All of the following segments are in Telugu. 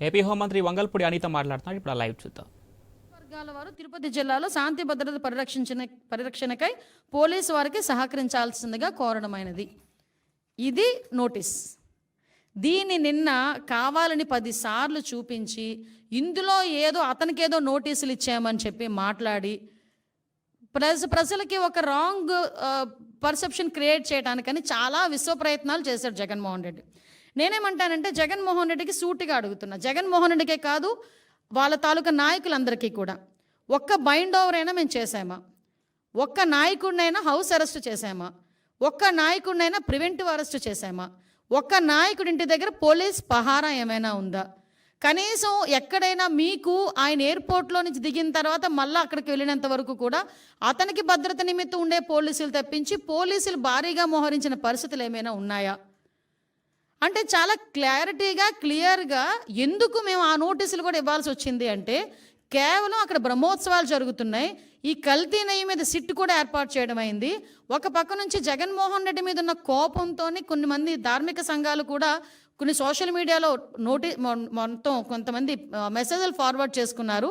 ఏపీ హోంమంత్రి వంగల్పూడి అనిత మాట్లాడుతున్నారు ఇప్పుడు లైవ్ చూద్దాం. వర్గాల వారు తిరుపతి జిల్లాలో శాంతి భద్రత పరిరక్షించిన పరిరక్షణకై పోలీసు వారికి సహకరించాల్సిందిగా కోరడమైనది. ఇది నోటీస్. దీన్ని నిన్న కావాలని పదిసార్లు చూపించి ఇందులో ఏదో అతనికేదో నోటీసులు ఇచ్చామని చెప్పి మాట్లాడి ప్రజ ప్రజలకి ఒక రాంగ్ పర్సెప్షన్ క్రియేట్ చేయడానికని చాలా విశ్వ ప్రయత్నాలు చేశారు జగన్మోహన్ రెడ్డి. నేనేమంటానంటే జగన్మోహన్ రెడ్డికి సూటిగా అడుగుతున్నా. జగన్మోహన్ రెడ్డికే కాదు వాళ్ళ తాలూకా నాయకులందరికీ కూడా. ఒక్క బైండ్ ఓవర్ అయినా మేము చేసామా ఒక్క నాయకుడినైనా హౌస్ అరెస్ట్ చేసామా ఒక్క నాయకుడినైనా ప్రివెంటివ్ అరెస్ట్ చేసామా ఒక్క నాయకుడి ఇంటి దగ్గర పోలీస్ పహారా ఏమైనా ఉందా? కనీసం ఎక్కడైనా మీకు ఆయన ఎయిర్పోర్ట్లో నుంచి దిగిన తర్వాత మళ్ళీ అక్కడికి వెళ్ళినంత వరకు కూడా అతనికి భద్రత నిమిత్తం ఉండే పోలీసులు తప్పించి పోలీసులు భారీగా మోహరించిన పరిస్థితులు ఏమైనా ఉన్నాయా? అంటే చాలా క్లారిటీగా క్లియర్గా ఎందుకు మేము ఆ నోటీసులు కూడా ఇవ్వాల్సి వచ్చింది అంటే కేవలం అక్కడ బ్రహ్మోత్సవాలు జరుగుతున్నాయి. ఈ కల్తీ నెయ్యి మీద సిట్ కూడా ఏర్పాటు చేయడం అయింది. ఒక పక్క నుంచి జగన్మోహన్ రెడ్డి మీద ఉన్న కోపంతో కొన్ని మంది ధార్మిక సంఘాలు కూడా కొన్ని సోషల్ మీడియాలో నోటి మొ- మొత్తం కొంతమంది మెసేజ్లు ఫార్వర్డ్ చేసుకున్నారు.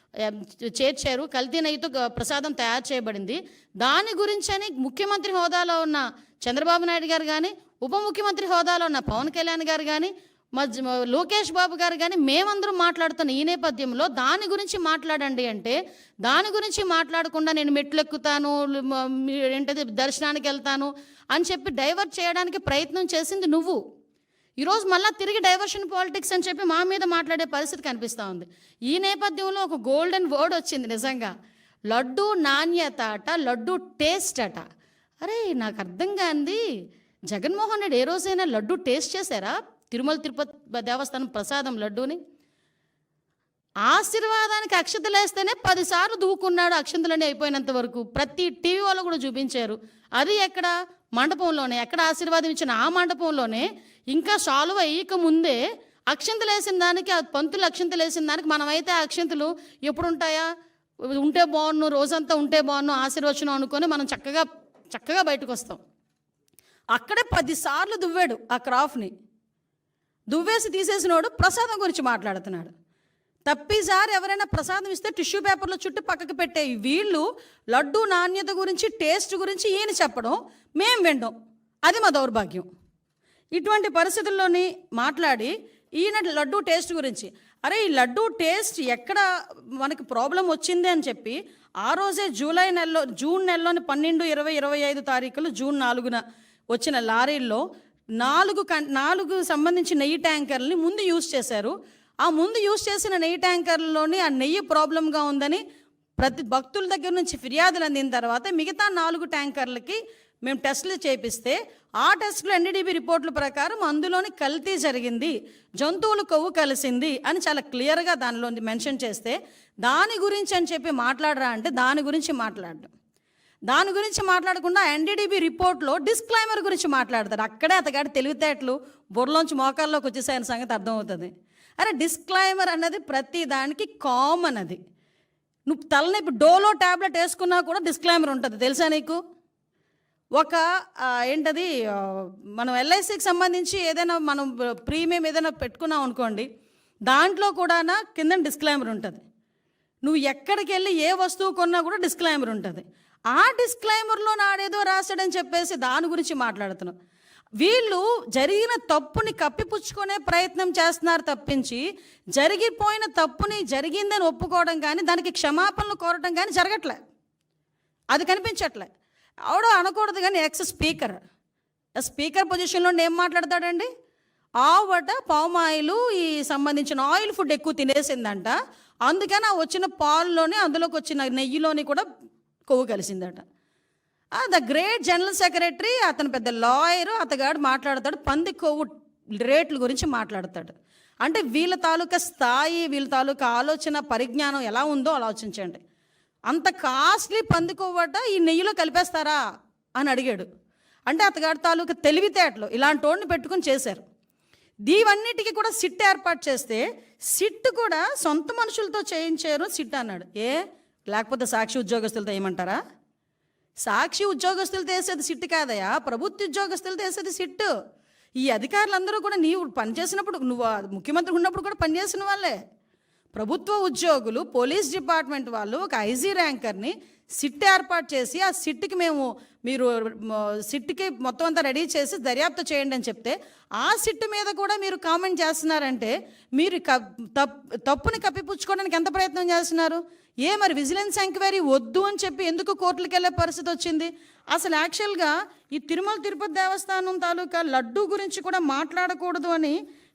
చేర్చారు. కల్తీ నెయ్యితో ప్రసాదం తయారు చేయబడింది. దాని గురించని ముఖ్యమంత్రి హోదాలో ఉన్న చంద్రబాబు నాయుడు గారు కానీ ఉప ముఖ్యమంత్రి హోదాలో ఉన్న పవన్ కళ్యాణ్ గారు కానీ మధ్య మ- లోకేష్ బాబు గారు కానీ మేమందరం మాట్లాడుతున్న ఈ నేపథ్యంలో దాని గురించి మాట్లాడండి అంటే దాని గురించి మాట్లాడకుండా నేను మెట్లు ఎక్కుతాను మీ- ఏంటది దర్శనానికి వెళ్తాను అని చెప్పి డైవర్ట్ చేయడానికి ప్రయత్నం చేసింది నువ్వు. ఈరోజు మళ్ళీ తిరిగి డైవర్షన్ పాలిటిక్స్ అని చెప్పి మా మీద మాట్లాడే పరిస్థితి కనిపిస్తూ ఉంది. ఈ నేపథ్యంలో ఒక గోల్డెన్ వర్డ్ వచ్చింది నిజంగా. లడ్డు నాణ్యత అట లడ్డు టేస్ట్ అట. అరే నాకు అర్థం కాంది. జగన్మోహన్ రెడ్డి ఏ రోజైనా లడ్డు టేస్ట్ చేశారా? తిరుమల తిరుపతి దేవస్థానం ప్రసాదం లడ్డూని? ఆశీర్వాదానికి అక్షతలు వేస్తేనే పదిసార్లు దూకున్నాడు అక్షంతలన్నీ అయిపోయినంత వరకు. ప్రతి టీవీ వాళ్ళు కూడా చూపించారు. అది ఎక్కడ? మండపంలోనే. ఎక్కడ ఆశీర్వాదం ఇచ్చిన ఆ మండపంలోనే ఇంకా సాల్వ్ అయ్యక ముందే అక్షంతలు వేసిన దానికి ఆ పంతులు అక్షంతలు వేసిన దానికి మనమైతే ఆ అక్షంతలు ఎప్పుడు ఉంటాయా ఉంటే బాగున్ను రోజంతా ఉంటే బాగున్ను ఆశీర్వచనం అనుకొని మనం చక్కగా చక్కగా బయటకు వస్తాం అక్కడే పదిసార్లు దువ్వాడు ఆ క్రాఫ్ని దువ్వేసి తీసేసినోడు ప్రసాదం గురించి మాట్లాడుతున్నాడు. తప్పిసారి ఎవరైనా ప్రసాదం ఇస్తే టిష్యూ పేపర్లో చుట్టూ పక్కకు పెట్టే వీళ్ళు లడ్డు నాణ్యత గురించి టేస్ట్ గురించి ఈయన చెప్పడం మేం వినడం. అది మా దౌర్భాగ్యం. ఇటువంటి పరిస్థితుల్లోని మాట్లాడి ఈయన లడ్డు టేస్ట్ గురించి. అరే ఈ లడ్డు టేస్ట్ ఎక్కడ మనకి ప్రాబ్లం వచ్చింది అని చెప్పి ఆ రోజే జూలై నెలలో జూన్ నెలలోని పన్నెండు ఇరవై ఇరవై ఐదు తారీఖులు జూన్ నాలుగున వచ్చిన లారీల్లో నాలుగు కం నాలుగు సంబంధించి నెయ్యి ట్యాంకర్ని ముందు యూజ్ చేశారు. ఆ ముందు యూజ్ చేసిన నెయ్యి ట్యాంకర్లోని ఆ నెయ్యి ప్రాబ్లంగా ఉందని ప్రతి భక్తుల దగ్గర నుంచి ఫిర్యాదులు అందిన తర్వాత మిగతా నాలుగు ట్యాంకర్లకి మేము టెస్టులు చేపిస్తే ఆ టెస్ట్లో ఎన్డీడీబీ రిపోర్టుల ప్రకారం అందులోని కల్తీ జరిగింది జంతువులు కొవ్వు కలిసింది అని చాలా క్లియర్గా దానిలో మెన్షన్ చేస్తే దాని గురించి అని చెప్పి మాట్లాడరా అంటే దాని గురించి మాట్లాడడం. దాని గురించి మాట్లాడకుండా ఎన్డీడీబీ రిపోర్ట్లో డిస్క్లైమర్ గురించి మాట్లాడతారు. అక్కడే అతగాడి తెలివితేటలు బుర్రలోంచి మోకాల్లోకి వచ్చేసాయని సంగతి అర్థమవుతుంది. అరే డిస్క్లైమర్ అన్నది ప్రతి దానికి కామన్ అది. నువ్వు తలనొప్పి డోలో ట్యాబ్లెట్ వేసుకున్నా కూడా డిస్క్లైమర్ ఉంటుంది. తెలుసా నీకు? ఒక ఏంటది మనం ఎల్ఐసికి సంబంధించి ఏదైనా మనం ప్రీమియం ఏదైనా పెట్టుకున్నాం అనుకోండి దాంట్లో కూడా కింద డిస్క్లైమర్ ఉంటుంది. నువ్వు ఎక్కడికి వెళ్ళి ఏ వస్తువు కొన్నా కూడా డిస్క్లైమర్ ఉంటుంది. ఆ డిస్క్లైమర్లో నాడేదో రాశాడని చెప్పేసి దాని గురించి మాట్లాడుతున్నాం వీళ్ళు జరిగిన తప్పుని కప్పిపుచ్చుకునే ప్రయత్నం చేస్తున్నారు తప్పించి జరిగిపోయిన తప్పుని జరిగిందని ఒప్పుకోవడం కానీ దానికి క్షమాపణలు కోరటం కానీ జరగట్లే. అది కనిపించట్లే. ఆవిడ అనకూడదు కానీ ఎక్స్ స్పీకర్. స్పీకర్ పొజిషన్లో ఏం మాట్లాడతాడండి? ఆవట పామ్ ఆయిల్ ఈ సంబంధించిన ఆయిల్ ఫుడ్ ఎక్కువ తినేసిందంట. అందుకని ఆ వచ్చిన పాల్లోనే అందులోకి వచ్చిన నెయ్యిలోని కూడా కొవ్వు కలిసిందట. ద గ్రేట్ జనరల్ సెక్రటరీ అతను పెద్ద లాయర్ అతగాడు మాట్లాడతాడు పంది కొవ్వు రేట్ల గురించి మాట్లాడతాడు. అంటే వీళ్ళ తాలూకా స్థాయి వీళ్ళ తాలూకా ఆలోచన పరిజ్ఞానం ఎలా ఉందో ఆలోచించండి. అంత కాస్ట్లీ పందికోవట ఈ నెయ్యిలో కలిపేస్తారా అని అడిగాడు. అంటే అతగాడి తాలూకా తెలివితేటలు ఇలాంటి వాడిని పెట్టుకుని చేశారు. దీవన్నిటికీ కూడా సిట్ ఏర్పాటు చేస్తే సిట్ కూడా సొంత మనుషులతో చేయించారు సిట్ అన్నాడు. ఏ? లేకపోతే సాక్షి ఉద్యోగస్తులతో ఏమంటారా? సాక్షి ఉద్యోగస్తులు వేసేది సిట్ కాదయా ప్రభుత్వ ఉద్యోగస్తులు వేసేది సిట్టు ఈ అధికారులందరూ కూడా నీవు పనిచేసినప్పుడు నువ్వు ముఖ్యమంత్రి ఉన్నప్పుడు కూడా పనిచేసిన వాళ్ళే. ప్రభుత్వ ఉద్యోగులు పోలీస్ డిపార్ట్మెంట్ వాళ్ళు ఒక ఐజీ ర్యాంకర్ని సిట్ ఏర్పాటు చేసి ఆ సిట్కి మేము మీరు సిట్కి మొత్తం అంతా రెడీ చేసి దర్యాప్తు చేయండి అని చెప్తే ఆ సిట్ మీద కూడా మీరు కామెంట్ చేస్తున్నారంటే మీరు క- తప్పుని కప్పిపుచ్చుకోవడానికి ఎంత ప్రయత్నం చేస్తున్నారు? ఏ మరి విజిలెన్స్ ఎంక్వైరీ వద్దు అని చెప్పి ఎందుకు కోర్టులకు వెళ్ళే పరిస్థితి వచ్చింది? అసలు యాక్చువల్గా ఈ తిరుమల తిరుపతి దేవస్థానం తాలూకా లడ్డూ గురించి కూడా మాట్లాడకూడదు అని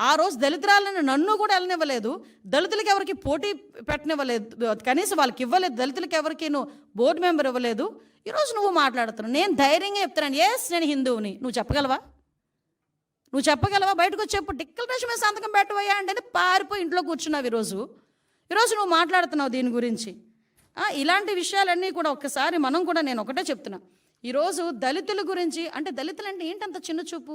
ఆ రోజు దళితురాలను నన్ను కూడా వెళ్ళనివ్వలేదు. దళితులకి ఎవరికి పోటీ పెట్టనివ్వలేదు. కనీసం వాళ్ళకి ఇవ్వలేదు. దళితులకి ఎవరికి నువ్వు బోర్డు మెంబర్ ఇవ్వలేదు. ఈరోజు నువ్వు మాట్లాడుతున్నావు. నేను ధైర్యంగా చెప్తున్నాను. ఎస్ నేను హిందువుని. నువ్వు చెప్పగలవా? నువ్వు చెప్పగలవా? బయటకు వచ్చి చెప్పు డిక్లరేషన్ మీద సంతకం పెట్టవయ్యా అంటే పారిపోయి ఇంట్లో కూర్చున్నావు ఈరోజు. ఈరోజు నువ్వు మాట్లాడుతున్నావు దీని గురించి. ఇలాంటి విషయాలన్నీ కూడా ఒక్కసారి మనం కూడా నేను ఒకటే చెప్తున్నా. ఈరోజు దళితుల గురించి అంటే దళితులు అంటే ఏంటంత చిన్న చూపు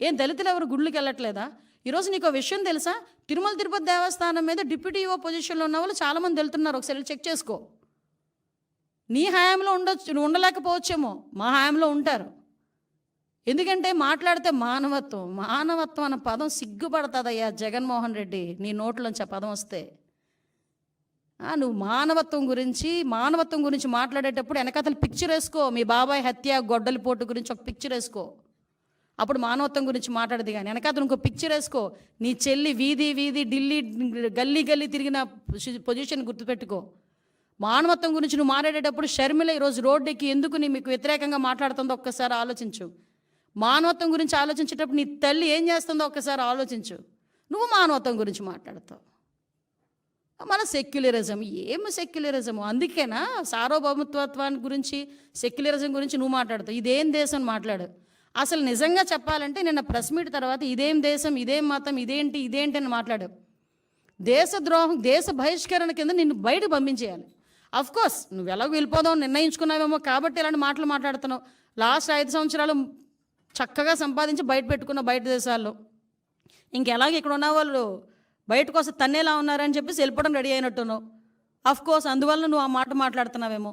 ఏం దళితులు ఎవరు గుళ్ళకి వెళ్ళట్లేదా? ఈరోజు నీకు విషయం తెలుసా? తిరుమల తిరుపతి దేవస్థానం మీద డిప్యూటీ ఈఓ పొజిషన్లో ఉన్న వాళ్ళు చాలామంది వెళ్తున్నారు. ఒకసారి చెక్ చేసుకో. నీ హయాంలో ఉండొచ్చు నువ్వు ఉండలేకపోవచ్చేమో. మా హయాంలో ఉంటారు. ఎందుకంటే మాట్లాడితే మానవత్వం మానవత్వం అన్న పదం సిగ్గుపడుతుందయ్యా జగన్మోహన్ రెడ్డి. నీ నోట్లోంచి ఆ పదం వస్తే. నువ్వు మానవత్వం గురించి మానవత్వం గురించి మాట్లాడేటప్పుడు వెనకతలు పిక్చర్ వేసుకో. మీ బాబాయ్ హత్య గొడ్డలిపోటు గురించి ఒక పిక్చర్ వేసుకో. అప్పుడు మానవత్వం గురించి మాట్లాడదు కానీ వెనకాతలు ఇంకో పిక్చర్ వేసుకో. నీ చెల్లి వీధి వీధి ఢిల్లీ గల్లీ గల్లీ తిరిగిన పొజిషన్ గుర్తుపెట్టుకో. మానవత్వం గురించి నువ్వు మాట్లాడేటప్పుడు షర్మిల ఈరోజు రోడ్డుకి ఎందుకు నీ మీకు వ్యతిరేకంగా మాట్లాడుతుందో ఒక్కసారి ఆలోచించు. మానవత్వం గురించి ఆలోచించేటప్పుడు నీ తల్లి ఏం చేస్తుందో ఒక్కసారి ఆలోచించు. నువ్వు మానవత్వం గురించి మాట్లాడతావు. మన సెక్యులరిజం ఏం సెక్యులరిజం అందుకేనా సార్వభౌమత్వాన్ని గురించి సెక్యులరిజం గురించి నువ్వు మాట్లాడతావు. ఇదేం దేశం మాట్లాడు. అసలు నిజంగా చెప్పాలంటే నిన్న ప్రెస్ మీట్ తర్వాత ఇదేం దేశం ఇదేం మతం ఇదేంటి ఇదేంటి అని మాట్లాడావు దేశద్రోహం దేశ బహిష్కరణ కింద నిన్ను బయట పంపించేయాలి. అఫ్ కోర్స్ నువ్వు ఎలాగో వెళ్ళిపోదావు నిర్ణయించుకున్నావేమో కాబట్టి ఇలాంటి మాటలు మాట్లాడుతున్నావు. లాస్ట్ ఐదు సంవత్సరాలు చక్కగా సంపాదించి బయట పెట్టుకున్న బయట దేశాల్లో. ఇంకెలాగ ఇక్కడ ఉన్న వాళ్ళు బయటకు వస్తే తన్నేలా ఉన్నారని చెప్పేసి వెళ్ళిపోవడం రెడీ అయినట్టున్నావు. అఫ్ కోర్స్ అందువల్ల నువ్వు ఆ మాట మాట్లాడుతున్నావేమో.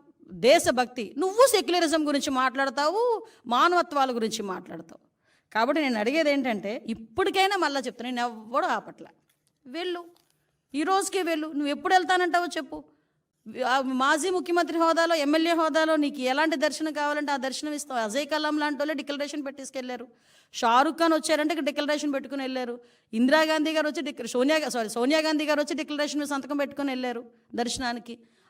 దేశభక్తి. నువ్వు సెక్యులరిజం గురించి మాట్లాడతావు మానవత్వాల గురించి మాట్లాడతావు. కాబట్టి నేను అడిగేది ఏంటంటే ఇప్పటికైనా మళ్ళీ చెప్తాను నేను ఎవ్వడూ ఆపట్ల. వెళ్ళు. ఈ రోజుకే వెళ్ళు. నువ్వు ఎప్పుడు వెళ్తానంటావో చెప్పు. మాజీ ముఖ్యమంత్రి హోదాలో ఎమ్మెల్యే హోదాలో నీకు ఎలాంటి దర్శనం కావాలంటే ఆ దర్శనం ఇస్తావు. అజయ్ కలాం లాంటి వాళ్ళే డిక్లరేషన్ పెట్టేసుకెళ్ళారు షారుఖ్ ఖాన్ వచ్చారంటే ఇక్కడ డిక్లరేషన్ పెట్టుకుని వెళ్ళారు. ఇందిరాగాంధీ గారు వచ్చి డిక్ సోనియా సారీ సోనియా గాంధీ గారు వచ్చి డిక్లరేషన్ సంతకం పెట్టుకుని వెళ్ళారు దర్శనానికి.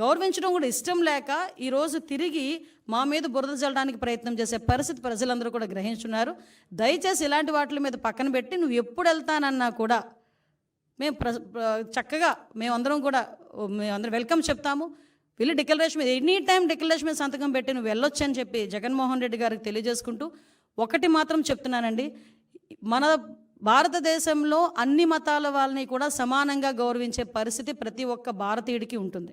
గౌరవించడం కూడా ఇష్టం లేక ఈరోజు తిరిగి మా మీద బురద చల్లడానికి ప్రయత్నం చేసే పరిస్థితి ప్రజలందరూ కూడా గ్రహించున్నారు. దయచేసి ఇలాంటి వాటి మీద పక్కన పెట్టి నువ్వు ఎప్పుడు వెళ్తానన్నా కూడా మేము ప్ర చక్కగా మేమందరం కూడా మేమందరం వెల్కమ్ చెప్తాము. వెళ్ళి డిక్లరేషన్ మీద ఎనీ టైం డిక్లరేషన్ మీద సంతకం పెట్టి నువ్వు వెళ్ళొచ్చు అని చెప్పి జగన్మోహన్ రెడ్డి గారికి తెలియజేసుకుంటూ ఒకటి మాత్రం చెప్తున్నానండి. మన భారతదేశంలో అన్ని మతాల వాళ్ళని కూడా సమానంగా గౌరవించే పరిస్థితి ప్రతి ఒక్క భారతీయుడికి ఉంటుంది.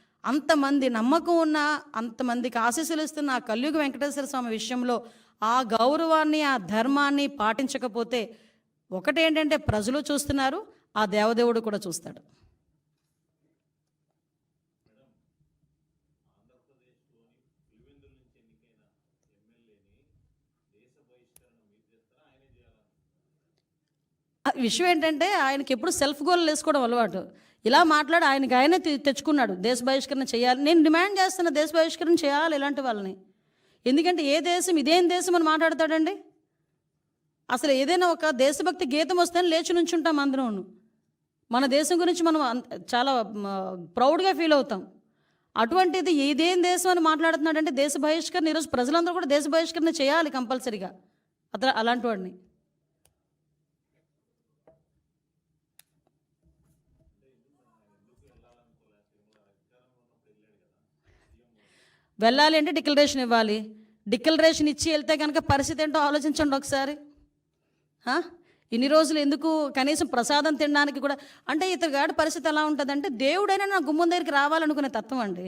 అంతమంది నమ్మకం ఉన్న అంతమందికి ఆశీస్సులు ఇస్తున్న ఆ కలియుగ వెంకటేశ్వర స్వామి విషయంలో ఆ గౌరవాన్ని ఆ ధర్మాన్ని పాటించకపోతే ఒకటేంటంటే ప్రజలు చూస్తున్నారు ఆ దేవదేవుడు కూడా చూస్తాడు. ఆ విషయం ఏంటంటే ఆయనకి ఎప్పుడు సెల్ఫ్ గోల్ వేసుకోవడం అలవాటు. ఇలా మాట్లాడి ఆయనకి ఆయనే తె- తెచ్చుకున్నాడు. దేశ బహిష్కరణ చేయాలి. నేను డిమాండ్ చేస్తున్న దేశ బహిష్కరణ చేయాలి ఇలాంటి వాళ్ళని. ఎందుకంటే ఏ దేశం ఇదేం దేశం అని మాట్లాడతాడండి? అసలు ఏదైనా ఒక దేశభక్తి గీతం వస్తే లేచి నుంచుంటాం అందరం మన దేశం గురించి మనం అంత- చాలా ప్రౌడ్గా ఫీల్ అవుతాం. అటువంటిది ఇదేం దేశం అని మాట్లాడుతున్నాడంటే దేశ బహిష్కరణ ఈరోజు ప్రజలందరూ కూడా దేశ బహిష్కరణ చేయాలి కంపల్సరిగా. అతను అలాంటి వాడిని. వెళ్ళాలి అంటే డిక్లరేషన్ ఇవ్వాలి. డిక్లరేషన్ ఇచ్చి వెళ్తే కనుక పరిస్థితి ఏంటో ఆలోచించండి ఒకసారి. ఇన్ని రోజులు ఎందుకు కనీసం ప్రసాదం తినడానికి కూడా అంటే ఇతని గాడి పరిస్థితి ఎలా ఉంటుందంటే దేవుడైనా నా గుమ్మం దగ్గరికి రావాలనుకునే తత్వం అండి.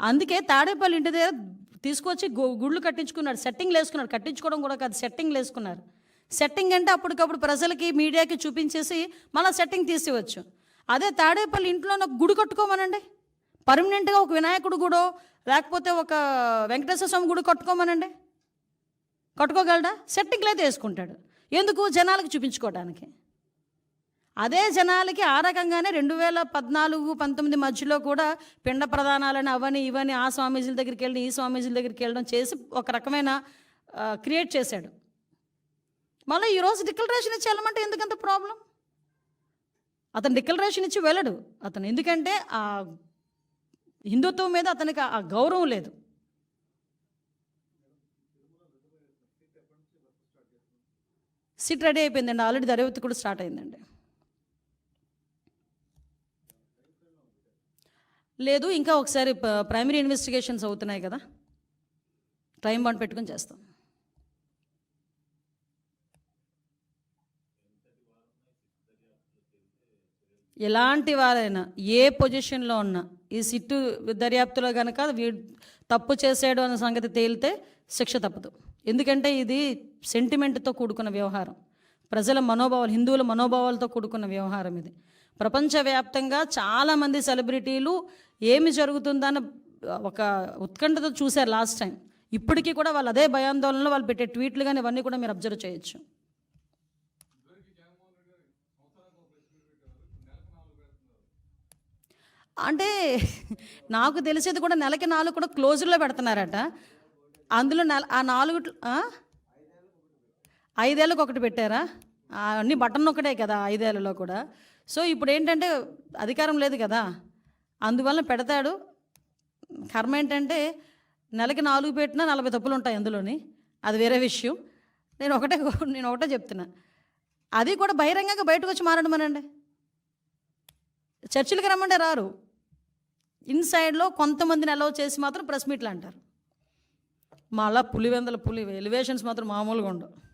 అందుకే తాడేపల్లి ఇంటి దగ్గర తీసుకొచ్చి గుళ్ళు కట్టించుకున్నాడు. సెట్టింగ్లు వేసుకున్నాడు. కట్టించుకోవడం కూడా కాదు సెట్టింగ్లు వేసుకున్నారు. సెట్టింగ్ అంటే అప్పటికప్పుడు ప్రజలకి మీడియాకి చూపించేసి మళ్ళీ సెట్టింగ్ తీసేవచ్చు అదే తాడేపల్లి ఇంట్లో నాకు గుడి కట్టుకోమనండి. పర్మనెంట్గా ఒక వినాయకుడు గుడో లేకపోతే ఒక వెంకటేశ్వర స్వామి గుడి కట్టుకోమనండి? కట్టుకోగలడా? సెట్టింగ్లు అయితే వేసుకుంటాడు. ఎందుకు? జనాలకు చూపించుకోవడానికి. అదే జనాలకి ఆ రకంగానే రెండు వేల పద్నాలుగు పంతొమ్మిది మధ్యలో కూడా పిండ ప్రధానాలని అవని ఇవని ఆ స్వామీజీల దగ్గరికి వెళ్ళి ఈ స్వామీజీల దగ్గరికి వెళ్ళడం చేసి ఒక రకమైన క్రియేట్ చేశాడు. మళ్ళీ ఈరోజు డిక్లరేషన్ ఇచ్చి వెళ్ళమంటే ఎందుకంత ప్రాబ్లం అతను డిక్లరేషన్ ఇచ్చి వెళ్ళడు. అతను ఎందుకంటే ఆ హిందుత్వం మీద అతనికి ఆ గౌరవం లేదు. సిట్ రెడీ అయిపోయిందండి. ఆల్రెడీ దర్యాప్తు కూడా స్టార్ట్ అయిందండి. లేదు ఇంకా ఒకసారి ప్రైమరీ ఇన్వెస్టిగేషన్స్ అవుతున్నాయి కదా. టైం బాండ్ పెట్టుకొని చేస్తాం. ఎలాంటి వారైనా ఏ పొజిషన్లో ఉన్నా ఈ సిట్టు దర్యాప్తులో కనుక వీ తప్పు చేసాడు అన్న సంగతి తేలితే శిక్ష తప్పదు. ఎందుకంటే ఇది సెంటిమెంట్తో కూడుకున్న వ్యవహారం. ప్రజల మనోభావాలు హిందువుల మనోభావాలతో కూడుకున్న వ్యవహారం ఇది. ప్రపంచవ్యాప్తంగా చాలామంది సెలబ్రిటీలు ఏమి జరుగుతుందని ఒక ఉత్కంఠతో చూశారు లాస్ట్ టైం. ఇప్పటికీ కూడా వాళ్ళు అదే భయాందోళనలో వాళ్ళు పెట్టే ట్వీట్లు కానీ ఇవన్నీ కూడా మీరు అబ్జర్వ్ చేయొచ్చు. అంటే నాకు తెలిసేది కూడా నెలకి నాలుగు కూడా క్లోజర్లో పెడుతున్నారట. అందులో నెల ఆ నాలుగు ఐదేళ్ళకి ఒకటి పెట్టారా? అన్ని బటన్ ఒకటే కదా ఐదేళ్ళలో కూడా. సో ఇప్పుడు ఏంటంటే అధికారం లేదు కదా. అందువల్ల పెడతాడు. కర్మ ఏంటంటే నెలకి నాలుగు పెట్టినా నలభై తప్పులు ఉంటాయి అందులోని. అది వేరే విషయం. నేను ఒకటే నేను ఒకటే చెప్తున్నా. అది కూడా బహిరంగంగా బయటకు వచ్చి మారడమనండి? చర్చిలకు రమ్మంటే రారు. ఇన్సైడ్లో కొంతమందిని అలౌ చేసి మాత్రం ప్రెస్ మీట్లు అంటారు. మళ్ళా పులివెందల పులి ఎలివేషన్స్ మాత్రం మామూలుగా ఉండవు.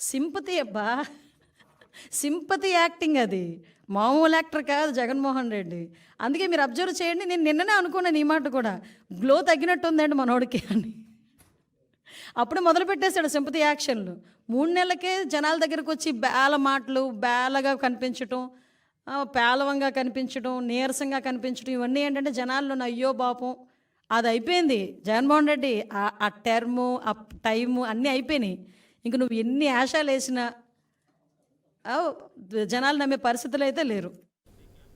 సింపతి అబ్బా సింపతి యాక్టింగ్ అది. మామూలు యాక్టర్ కాదు జగన్మోహన్ రెడ్డి. అందుకే మీరు అబ్జర్వ్ చేయండి నేను నిన్ననే అనుకున్నాను ఈ మాట కూడా. గ్లో తగ్గినట్టు ఉందండి మనోడికి అని. అప్పుడు మొదలు పెట్టేశాడు సింపతి యాక్షన్లు. మూడు నెలలకే జనాల దగ్గరకు వచ్చి బేల మాటలు బేలగా కనిపించటం పేలవంగా కనిపించడం నీరసంగా కనిపించడం ఇవన్నీ ఏంటంటే జనాల్లో అయ్యో పాపం అది అయిపోయింది. జగన్మోహన్ రెడ్డి ఆ- టెర్ము టర్ము ఆ టైము అన్నీ అయిపోయినాయి. ఇంక నువ్వు ఎన్ని ఆశాలు వేసినా జనాలు నమ్మే పరిస్థితులు అయితే లేరు.